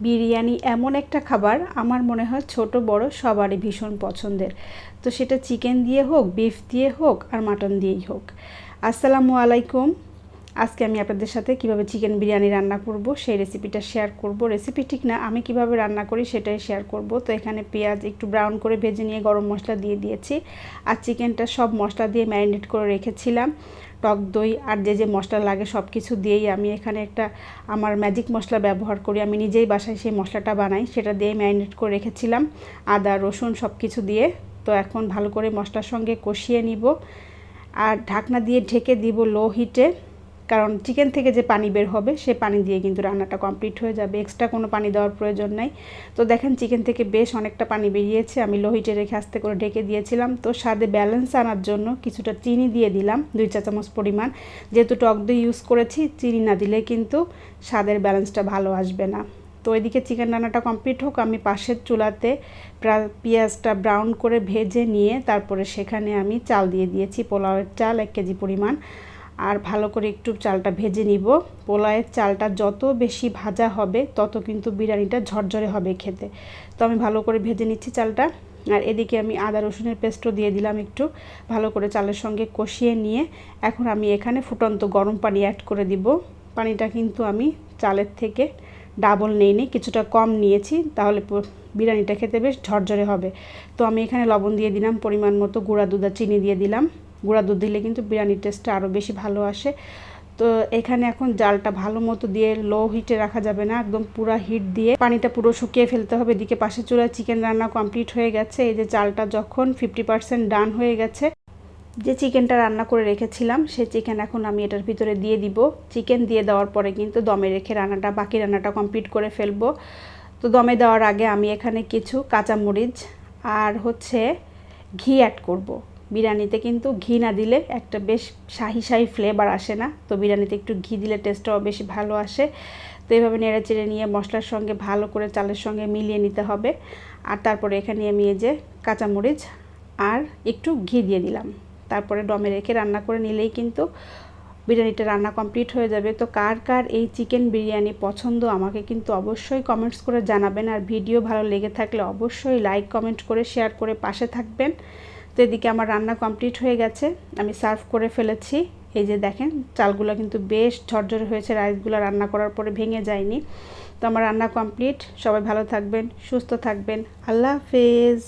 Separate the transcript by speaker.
Speaker 1: বিরিয়ানি এমন একটা খাবার, আমার মনে হয় ছোট, বড় সবারই ভীষণ পছন্দের। তো সেটা চিকেন দিয়ে হোক, বিফ দিয়ে হোক, আর মাটন দিয়েই হোক। আসসালামু আলাইকুম। আজকে আমি আপনাদের সাথে কীভাবে চিকেন বিরিয়ানি রান্না করব, সেই রেসিপিটা শেয়ার করব। রেসিপি ঠিক না, আমি কীভাবে রান্না করি সেটাই শেয়ার করব। তো এখানে পেঁয়াজ একটু ব্রাউন করে ভেজে নিয়ে গরম মশলা দিয়ে দিয়েছি। আর চিকেনটা সব মশলা দিয়ে ম্যারিনেট করে রেখেছিলাম। টক দই আর যে যে মশলা লাগে সব কিছু দিয়েই আমি এখানে একটা আমার ম্যাজিক মশলা ব্যবহার করি। আমি নিজেই বাসায় সেই মশলাটা বানাই, সেটা দিয়ে ম্যারিনেট করে রেখেছিলাম। আদা, রসুন সব কিছু দিয়ে। তো এখন ভালো করে মশলার সঙ্গে কষিয়ে নিব। আর ঢাকনা দিয়ে ঢেকে দিব লো হিটে কারণ চিকেন থেকে যে পানি বের হবে, সে পানি দিয়ে কিন্তু রান্নাটা কমপ্লিট হয়ে যাবে। এক্সট্রা কোনো পানি দেওয়ার প্রয়োজন নাই। তো দেখেন চিকেন থেকে বেশ অনেকটা পানি বেরিয়েছে। আমি লোহিটে রেখে আস্তে করে ঢেকে দিয়েছিলাম। তো স্বাদে ব্যালেন্স আনার জন্য কিছুটা চিনি দিয়ে দিলাম, দুই চা চামচ পরিমাণ। যেহেতু টক দই ইউজ করেছি, চিনি না দিলে কিন্তু স্বাদের ব্যালেন্সটা ভালো আসবে না। তো এদিকে চিকেন রান্নাটা কমপ্লিট হোক, আমি পাশের চুলাতে পেঁয়াজটা ব্রাউন করে ভেজে নিয়ে তারপরে সেখানে আমি চাল দিয়ে দিয়েছি। পোলাওয়ের চাল এক কেজি পরিমাণ। আর ভালো করে একটু চালটা ভেজে নিব। পোলাওয়ের চালটা যত বেশি ভাজা হবে, তত কিন্তু বিরিয়ানিটা ঝরঝরে হবে খেতে। তো আমি ভালো করে ভেজে নিচ্ছি চালটা। আর এদিকে আমি আদা রসুনের পেস্টও দিয়ে দিলাম একটু। ভালো করে চালের সঙ্গে কষিয়ে নিয়ে এখন আমি এখানে ফুটন্ত গরম পানি অ্যাড করে দিব। পানিটা কিন্তু আমি চালের থেকে ডাবল নিইনি কিছুটা কম নিয়েছি, তাহলে বিরিয়ানিটা খেতে বেশ ঝরঝরে হবে। তো আমি এখানে লবণ দিয়ে দিলাম, পরিমাণ মতো গুঁড়া দুধ চিনি দিয়ে দিলাম। গুঁড়া দুধ দিলে কিন্তু বিরিয়ানির টেস্টটা আরও বেশি ভালো আসে। তো এখানে এখন জালটা ভালো মতো দিয়ে লো হিটে রাখা যাবে না, একদম পুরো হিট দিয়ে পানিটা পুরো শুকিয়ে ফেলতে হবে। এদিকে পাশে চুলায় চিকেন রান্না কমপ্লিট হয়ে গেছে। এই যে চালটা যখন ফিফটি পার্সেন্ট ডান হয়ে গেছে, যে চিকেনটা রান্না করে রেখেছিলাম সেই চিকেন এখন আমি এটার ভিতরে দিয়ে দিব। চিকেন দিয়ে দেওয়ার পরে কিন্তু দমে রেখে রান্নাটা, বাকি রান্নাটা কমপ্লিট করে ফেলব। তো দমে দেওয়ার আগে আমি এখানে কিছু কাঁচামরিচ আর হচ্ছে ঘি অ্যাড করব। বিরিয়ানিতে কিন্তু ঘি না দিলে একটা বেশ শাহি শাহি ফ্লেভার আসে না। তো বিরিয়ানিতে একটু ঘি দিলে টেস্টটাও বেশি ভালো আসে। তো এইভাবে নেড়ে চেড়ে নিয়ে মশলার সঙ্গে ভালো করে চালের সঙ্গে মিলিয়ে নিতে হবে। আর তারপরে এখানে আমি এই যে কাঁচামরিচ আর একটু ঘি দিয়ে দিলাম। তারপরে ডমে রেখে রান্না করে নিলেই কিন্তু বিরিয়ানিটা রান্না কমপ্লিট হয়ে যাবে। তো কার কার এই চিকেন বিরিয়ানি পছন্দ আমাকে কিন্তু অবশ্যই কমেন্টস করে জানাবেন। আর ভিডিও ভালো লেগে থাকলে অবশ্যই লাইক কমেন্ট করে শেয়ার করে পাশে থাকবেন। তো এদিকে আমার রান্না কমপ্লিট হয়ে গেছে। আমি সার্ভ করে ফেলেছি। এই যে দেখেন, চালগুলো কিন্তু বেশ ঝরঝরে হয়েছে, রাইসগুলো রান্না করার পরে ভেঙে যায়নি। তো আমার রান্না কমপ্লিট সবাই ভালো থাকবেন, সুস্থ থাকবেন। আল্লাহ হাফেজ।